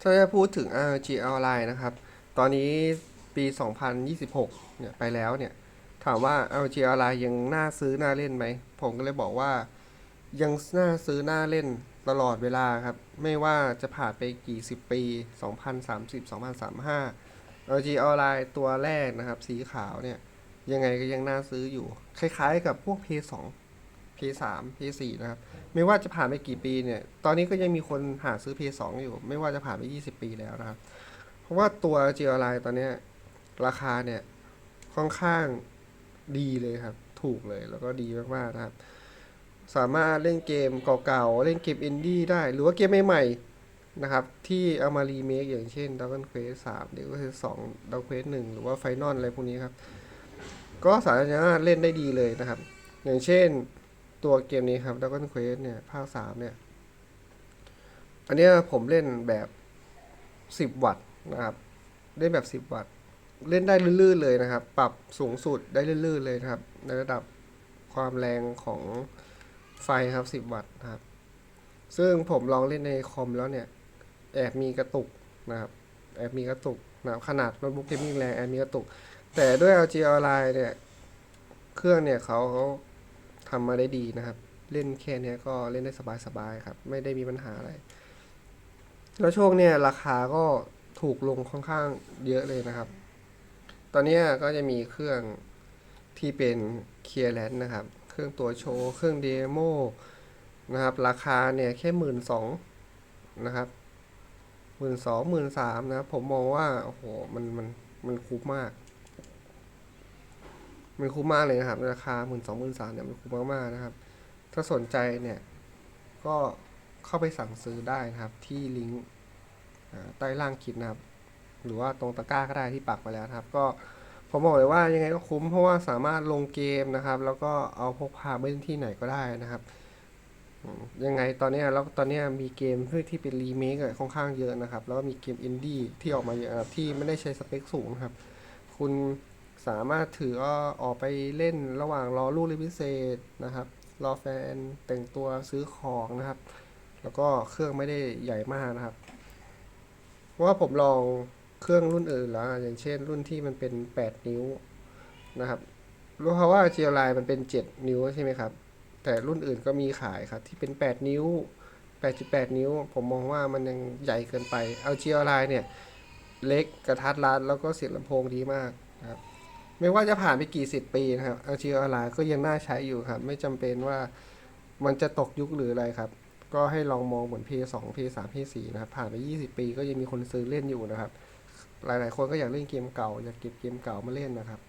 ถ้าจะพูดถึง RG Online นะครับ ตอนนี้ปี 2026 เนี่ยไปแล้วเนี่ย ถามว่า RG Online ยังน่าซื้อน่าเล่นไหม ผมก็เลยบอกว่ายังน่าซื้อน่าเล่นตลอดเวลาครับ ไม่ว่าจะผ่านไปกี่สิบปี 2030 2035 RG Online ตัวแรกนะครับ สีขาวเนี่ย ยังไงก็ยังน่าซื้ออยู่ คล้ายๆกับพวก P2 P3 P4 นะครับไม่ว่าจะผ่านไปกี่ปีเนี่ย ตอนนี้ก็ยังมีคนหาซื้อ P2 อยู่ ไม่ว่าจะผ่านไป 20 ปีแล้วนะครับ เพราะว่าตัว g l i ตอนนี้ราคาเนี่ยค่อนข้างดีเลยครับ ถูกเลยแล้วก็ดีมากๆนะครับ สามารถเล่นเกมเก่าๆ เล่นเกมอินดี้ได้ หรือว่าเกมใหม่ๆนะครับ ที่เอามารีเมคอย่างเช่น Dragon Quest 3เดี๋ยวก็คือ2 Dragon Quest 1 หรือว่า Final อะไรพวกนี้ครับ ก็สามารถเล่นได้ดีเลยนะครับ อย่างเช่น ตัวเกมนี้ครับ Dragon Quest เนี่ย ภาค3เนี่ย อันนี้ผมเล่นแบบ10วัตต์นะครับ เล่นแบบ10วัตต์ เล่นได้ลื่นๆเลยนะครับ ปรับสูงสุดได้ลื่นๆเลยนะครับ ในระดับความแรงของไฟครับ10วัตต์นะครับ ซึ่งผมลองเล่นในคอมแล้วเนี่ย แอบมีกระตุกนะครับ แอบมีกระตุกนะขนาดโน้ตบุ๊กเกมมิ่งแรงแอบมีกระตุก แต่ด้วย LG Online เนี่ย เครื่องเนี่ยเขาเขา ทำมาได้ดีนะครับ เล่นแค่นี้ก็เล่นได้สบายๆครับ ไม่ได้มีปัญหาอะไร แล้วช่วงเนี้ยราคาก็ถูกลงค่อนข้างเยอะเลยนะครับ ตอนนี้ก็จะมีเครื่องที่เป็นเคลียร์แลนนะครับ เครื่องตัวโชว์ เครื่องเดโมนะครับ ราคาเนี่ยแค่หมื่นสองนะครับหมื่นสองหมื่นสามนะผมมองว่า โอ้โห มันมันมันคุ้มมาก มันคุ้มมากเลยนะครับ ราคาหมื่นสองหมื่นสามเนี่ยมันคุ้มมากๆนะครับ ถ้าสนใจเนี่ยก็เข้าไปสั่งซื้อได้นะครับ ที่ลิงก์ใต้ล่างคลิปนะครับ หรือว่าตรงตะกร้าก็ได้ที่ปักไปแล้วครับ ก็ผมบอกเลยว่ายังไงก็คุ้มเพราะว่าสามารถลงเกมนะครับ แล้วก็เอาพกพาไปที่ไหนก็ได้นะครับยังไงตอนนี้แล้วตอนนี้มีเกมที่เป็นรีเมคค่อนข้างเยอะนะครับ แล้วก็มีเกมอินดี้ที่ออกมาเยอะครับที่ไม่ได้ใช้สเปคสูงครับ คุณ สามารถถือออกไปเล่นระหว่างรอลูกเรียนพิเศษนะครับ รอแฟนแต่งตัวซื้อของนะครับ แล้วก็เครื่องไม่ได้ใหญ่มากนะครับ เพราะว่าผมลองเครื่องรุ่นอื่นแล้ว อย่างเช่นรุ่นที่มันเป็น 8 นิ้วนะครับรู้เพราะว่า g l i มันเป็น 7 นิ้วใช่ไหมครับ แต่รุ่นอื่นก็มีขายครับ ที่เป็น 8 นิ้ว 8.8 นิ้ว ผมมองว่ามันยังใหญ่เกินไป เอา g l i เนี่ย เล็กกระทัดรัดแล้วก็เสียงลำโพงดีมากนะครับ ไม่ว่าจะผ่านไปกี่สิบปีนะครับอาชีพออนไลน์ก็ยังน่าใช้อยู่ครับ ไม่จำเป็นว่ามันจะตกยุคหรืออะไรครับ ก็ให้ลองมองเหมือน P2 P3 P4 นะครับ ผ่านไป 20 ปีก็ยังมีคนซื้อเล่นอยู่นะครับ หลาย ๆ คนก็อยากเล่นเกมเก่า อยากเก็บเกมเก่ามาเล่นนะครับ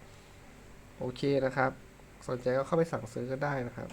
โอเคนะครับ สนใจก็เข้าไปสั่งซื้อก็ได้นะครับ